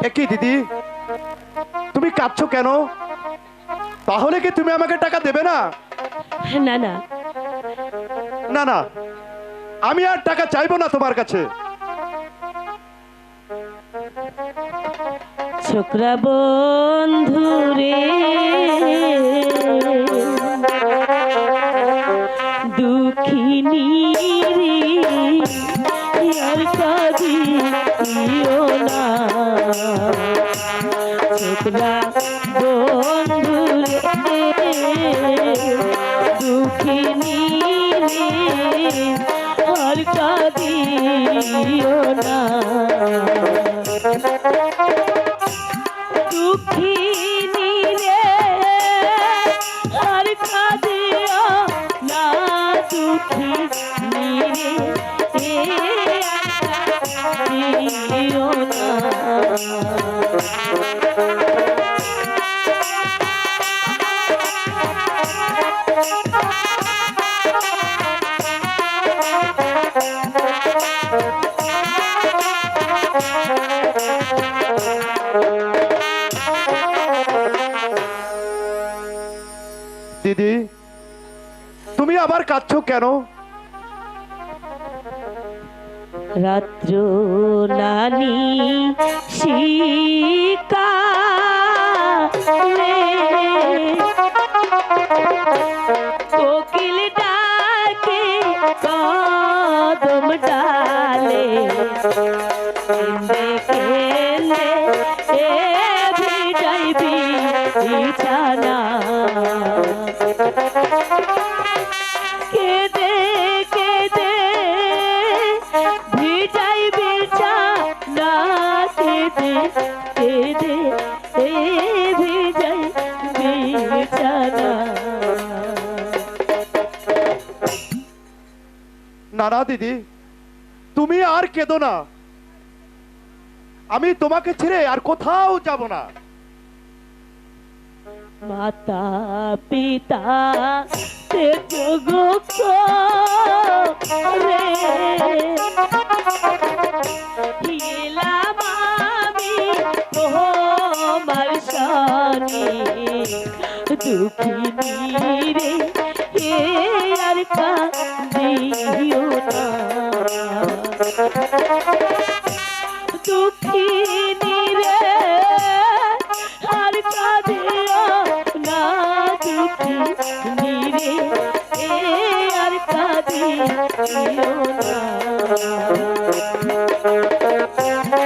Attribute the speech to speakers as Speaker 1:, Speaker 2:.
Speaker 1: একই দিদি তুমি কাঁদছো কেন? তাহলে কি তুমি আমাকে টাকা দেবে না?
Speaker 2: না না।
Speaker 1: না না। আমি আর টাকা চাইব না তোমার কাছে।
Speaker 2: ছোকরা বন্ধু রে দুঃখিনী রে আর কাঁদিও না। ছোকরা বন্ধু দুঃখিনী আর কাঁদিও না দুঃখিনী রে আর কাঁদিও না দুঃখিনী
Speaker 1: দিদি তুমি আবার কাঁদছো কেন?
Speaker 2: রাত্র নানি শিকালে কোকিল ডাকে কদম ডালে। কেন্দে এ বিছানা। কেদে কেদে এ ভিজাই বিছানা
Speaker 1: না না দিদি, তুমি আর কেঁদো না। আমি তোমাকে ছেড়ে আর কোথাও যাব না।
Speaker 2: মাতা, পিতা রে। জানি দুঃখিনী রে হে আর কাঁদিও না। দুঃখিনী রে আর কাঁদিও না। দুঃখিনী রে হে আর কাঁদিও না।